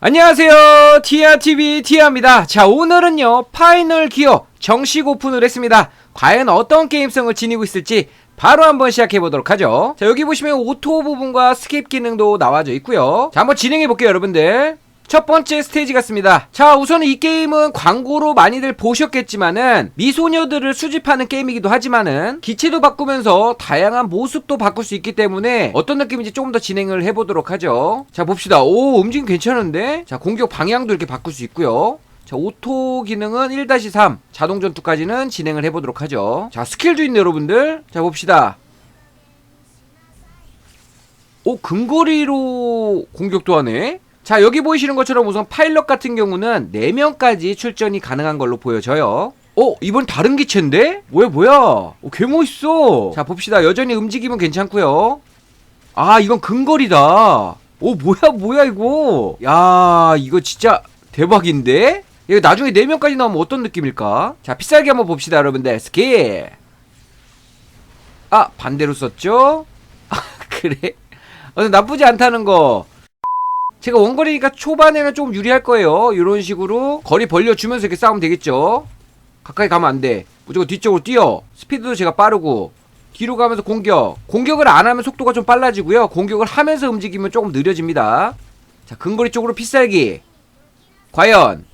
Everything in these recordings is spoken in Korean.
안녕하세요. 티아TV 티아입니다. 자, 오늘은요, 파이널 기어 정식 오픈을 했습니다. 과연 어떤 게임성을 지니고 있을지 바로 한번 시작해 보도록 하죠. 자, 여기 보시면 오토 부분과 스킵 기능도 나와져 있고요. 자, 한번 진행해 볼게요, 여러분들. 첫 번째 스테이지 같습니다. 자, 우선 이 게임은 광고로 많이들 보셨겠지만은 미소녀들을 수집하는 게임이기도 하지만은 기체도 바꾸면서 다양한 모습도 바꿀 수 있기 때문에 어떤 느낌인지 조금 더 진행을 해보도록 하죠. 자, 봅시다. 오, 움직임 괜찮은데? 자, 공격 방향도 이렇게 바꿀 수 있고요. 자, 오토 기능은 1-3 자동 전투까지는 진행을 해보도록 하죠. 자, 스킬도 있네, 여러분들. 자, 봅시다. 오, 근거리로 공격도 하네? 자, 여기 보이시는 것처럼 우선 파일럿 같은 경우는 4명까지 출전이 가능한 걸로 보여져요. 어, 이번 다른 기체인데? 뭐야, 뭐야? 어, 개 멋있어. 자, 봅시다. 여전히 움직임은 괜찮고요. 아, 이건 근거리다. 오, 뭐야, 뭐야, 이거. 야, 이거 진짜 대박인데? 이거 나중에 4명까지 나오면 어떤 느낌일까? 자, 비싸게 한번 봅시다, 여러분들. 스킬. 아, 반대로 썼죠? 아, 그래? 어, 나쁘지 않다는 거. 제가 원거리니까 초반에는 조금 유리할 거예요. 이런 식으로 거리 벌려주면서 이렇게 싸우면 되겠죠. 가까이 가면 안 돼. 무조건 뒤쪽으로 뛰어. 스피드도 제가 빠르고. 뒤로 가면서 공격. 공격을 안 하면 속도가 좀 빨라지고요. 공격을 하면서 움직이면 조금 느려집니다. 자, 근거리 쪽으로 피살기. 과연.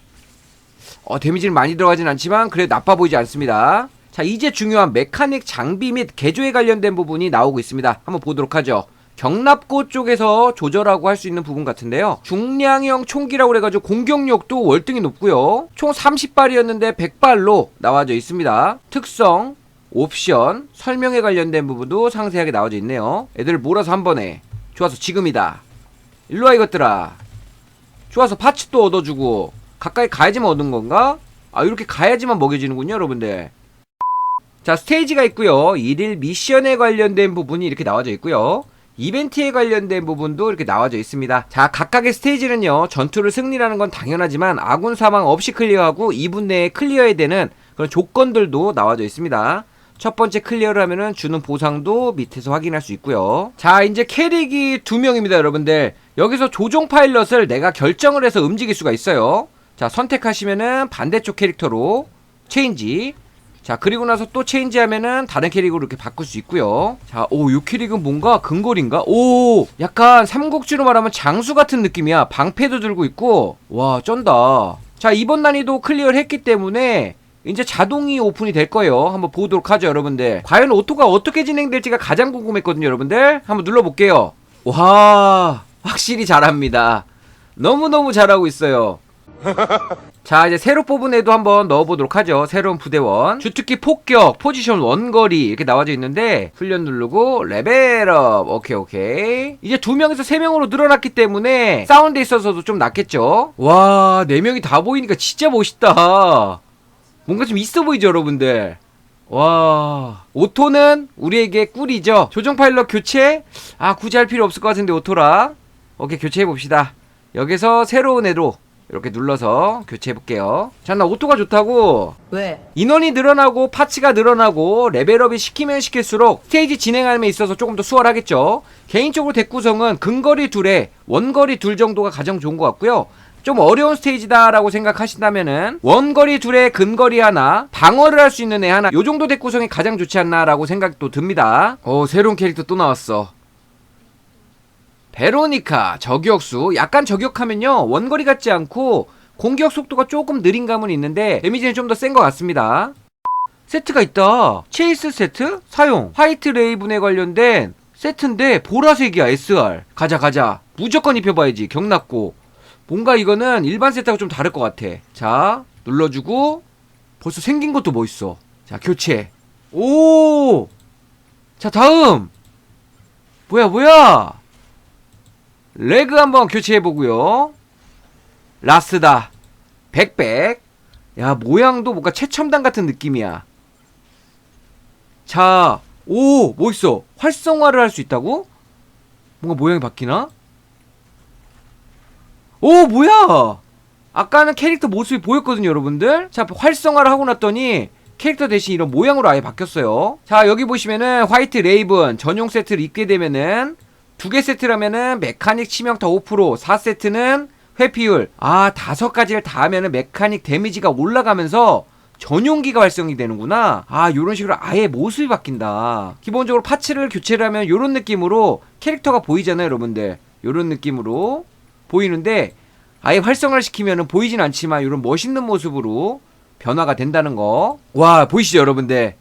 어, 데미지는 많이 들어가진 않지만, 그래 나빠 보이지 않습니다. 자, 이제 중요한 메카닉 장비 및 개조에 관련된 부분이 나오고 있습니다. 한번 보도록 하죠. 경납고 쪽에서 조절하고 할 수 있는 부분 같은데요. 중량형 총기라고 그래가지고 공격력도 월등히 높고요. 총 30발이었는데 100발로 나와져 있습니다. 특성, 옵션, 설명에 관련된 부분도 상세하게 나와져 있네요. 애들 몰아서 한 번에. 좋아서 지금이다. 일로와 이것들아. 좋아서 파츠도 얻어주고 가까이 가야지만 얻는 건가? 아 이렇게 가야지만 먹여지는군요 여러분들. 자 스테이지가 있고요. 일일 미션에 관련된 부분이 이렇게 나와져 있고요. 이벤트에 관련된 부분도 이렇게 나와져 있습니다. 자, 각각의 스테이지는요, 전투를 승리라는 건 당연하지만 아군 사망 없이 클리어하고 2분 내에 클리어해야 되는 그런 조건들도 나와져 있습니다. 첫 번째 클리어를 하면은 주는 보상도 밑에서 확인할 수 있고요. 자, 이제 캐릭이 두 명입니다, 여러분들. 여기서 조종 파일럿을 내가 결정을 해서 움직일 수가 있어요. 자, 선택하시면은 반대쪽 캐릭터로 체인지. 자, 그리고 나서 또 체인지 하면은 다른 캐릭으로 이렇게 바꿀 수 있고요. 자, 오, 요 캐릭은 뭔가 근거리인가? 오, 약간 삼국지로 말하면 장수 같은 느낌이야. 방패도 들고 있고. 와, 쩐다. 자, 이번 난이도 클리어를 했기 때문에 이제 자동이 오픈이 될 거예요. 한번 보도록 하죠, 여러분들. 과연 오토가 어떻게 진행될지가 가장 궁금했거든요, 여러분들. 한번 눌러볼게요. 와, 확실히 잘합니다. 너무너무 잘하고 있어요. 자 이제 새로 뽑은 애도 한번 넣어보도록 하죠. 새로운 부대원. 주특기 폭격 포지션 원거리 이렇게 나와져 있는데 훈련 누르고 레벨업. 오케이 오케이. 이제 두 명에서 세 명으로 늘어났기 때문에 사운드에 있어서도 좀 낫겠죠? 와 네 명이 다 보이니까 진짜 멋있다. 뭔가 좀 있어 보이죠 여러분들? 와 오토는 우리에게 꿀이죠? 조정 파일럿 교체? 아 굳이 할 필요 없을 것 같은데 오토라. 오케이 교체해 봅시다. 여기서 새로운 애로 이렇게 눌러서 교체해 볼게요. 자, 나 오토가 좋다고. 왜? 인원이 늘어나고 파츠가 늘어나고 레벨업이 시키면 시킬수록 스테이지 진행함에 있어서 조금 더 수월하겠죠. 개인적으로 덱 구성은 근거리 둘에 원거리 둘 정도가 가장 좋은 것 같고요. 좀 어려운 스테이지다라고 생각하신다면은 원거리 둘에 근거리 하나 방어를 할 수 있는 애 하나 요 정도 덱 구성이 가장 좋지 않나라고 생각도 듭니다. 오 새로운 캐릭터 또 나왔어. 베로니카 저격수. 약간 저격하면요 원거리 같지 않고 공격 속도가 조금 느린 감은 있는데 데미지는 좀 더 센 것 같습니다. 세트가 있다. 체이스 세트? 사용. 화이트 레이븐에 관련된 세트인데 보라색이야 SR 가자 가자. 무조건 입혀봐야지 경납고. 뭔가 이거는 일반 세트하고 좀 다를 것 같아. 자 눌러주고. 벌써 생긴 것도 멋있어? 자 교체. 오자 다음. 뭐야 뭐야 레그 한번 교체해 보고요. 라스다. 백백. 야, 모양도 뭔가 최첨단 같은 느낌이야. 자, 오, 멋있어. 활성화를 할 수 있다고? 뭔가 모양이 바뀌나? 오, 뭐야! 아까는 캐릭터 모습이 보였거든요, 여러분들. 자, 활성화를 하고 났더니 캐릭터 대신 이런 모양으로 아예 바뀌었어요. 자, 여기 보시면은 화이트 레이븐 전용 세트를 입게 되면은 두 개 세트라면은 메카닉 치명타 5%, 4세트는 회피율. 아, 다섯 가지를 다 하면은 메카닉 데미지가 올라가면서 전용기가 활성이 되는구나. 아, 요런 식으로 아예 모습이 바뀐다. 기본적으로 파츠를 교체를 하면 요런 느낌으로 캐릭터가 보이잖아요, 여러분들. 요런 느낌으로 보이는데 아예 활성화를 시키면은 보이진 않지만 요런 멋있는 모습으로 변화가 된다는 거. 와, 보이시죠, 여러분들?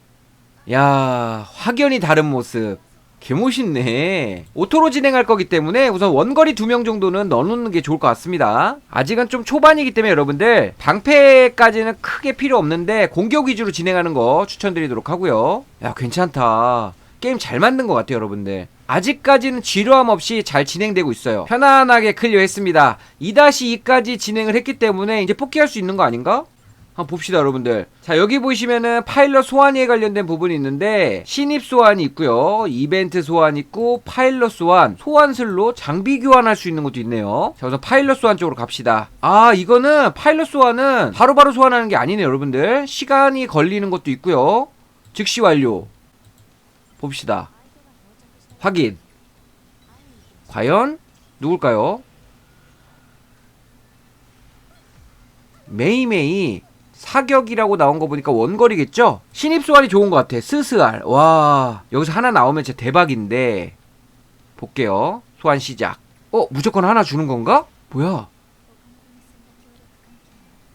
야, 확연히 다른 모습. 개멋있네. 오토로 진행할 거기 때문에 우선 원거리 두 명 정도는 넣어놓는 게 좋을 것 같습니다. 아직은 좀 초반이기 때문에 여러분들 방패까지는 크게 필요 없는데 공격 위주로 진행하는 거 추천드리도록 하고요. 야, 괜찮다. 게임 잘 만든 것 같아요, 여러분들. 아직까지는 지루함 없이 잘 진행되고 있어요. 편안하게 클리어했습니다. 2-2까지 진행을 했기 때문에 이제 뽑기할 수 있는 거 아닌가? 한번 봅시다 여러분들. 자 여기 보시면은 파일럿 소환에 관련된 부분이 있는데 신입 소환이 있고요. 이벤트 소환 있고 파일럿 소환 소환슬로 장비 교환할 수 있는 것도 있네요. 자 우선 파일럿 소환 쪽으로 갑시다. 아 이거는 파일럿 소환은 바로바로 소환하는 게 아니네요 여러분들. 시간이 걸리는 것도 있고요. 즉시 완료. 봅시다. 확인. 과연 누굴까요? 메이메이 사격이라고 나온 거 보니까 원거리겠죠? 신입 소환이 좋은 것 같아. 스스알. 와, 여기서 하나 나오면 진짜 대박인데. 볼게요. 소환 시작. 어, 무조건 하나 주는 건가? 뭐야?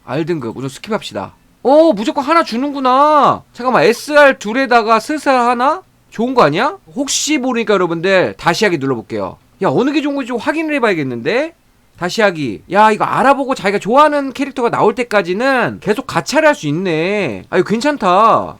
알등급. 우선 스킵합시다. 어, 무조건 하나 주는구나. 잠깐만, SR 둘에다가 스스알 하나? 좋은 거 아니야? 혹시 모르니까 여러분들 다시 하기 눌러볼게요. 야, 어느 게 좋은 건지 좀 확인을 해봐야겠는데? 다시 하기. 야, 이거 알아보고 자기가 좋아하는 캐릭터가 나올 때까지는 계속 가차를 할 수 있네. 아, 이거 괜찮다.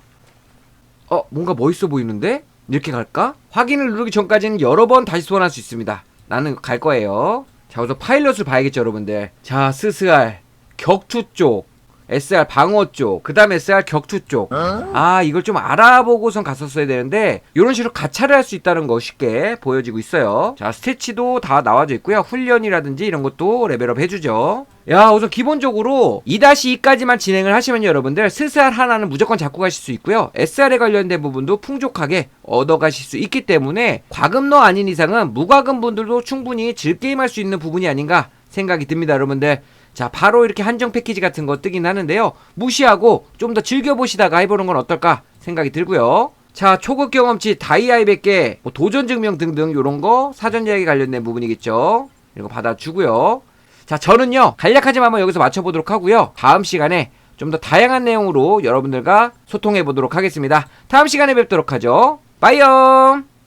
어, 뭔가 멋있어 보이는데? 이렇게 갈까? 확인을 누르기 전까지는 여러 번 다시 소환할 수 있습니다. 나는 갈 거예요. 자, 우선 파일럿을 봐야겠죠, 여러분들. 자, 스스알. 격투 쪽. SR 방어 쪽, 그 다음에 SR 격투 쪽. 아, 이걸 좀 알아보고선 갔었어야 되는데, 이런 식으로 가차를 할 수 있다는 거 쉽게 보여지고 있어요. 자, 스태치도 다 나와져 있고요. 훈련이라든지 이런 것도 레벨업 해주죠. 야, 우선 기본적으로 2-2까지만 진행을 하시면 여러분들 스스알 하나는 무조건 잡고 가실 수 있고요. SR에 관련된 부분도 풍족하게 얻어 가실 수 있기 때문에 과금러 아닌 이상은 무과금 분들도 충분히 즐게임할 수 있는 부분이 아닌가 생각이 듭니다, 여러분들. 자, 바로 이렇게 한정 패키지 같은 거 뜨긴 하는데요. 무시하고 좀 더 즐겨보시다가 해보는 건 어떨까 생각이 들고요. 자, 초급 경험치 다이아이 100개, 뭐 도전 증명 등등 요런 거 사전 예약에 관련된 부분이겠죠. 이거 받아주고요. 자, 저는요, 간략하지만 한번 여기서 맞춰보도록 하고요. 다음 시간에 좀 더 다양한 내용으로 여러분들과 소통해 보도록 하겠습니다. 다음 시간에 뵙도록 하죠. 빠이염!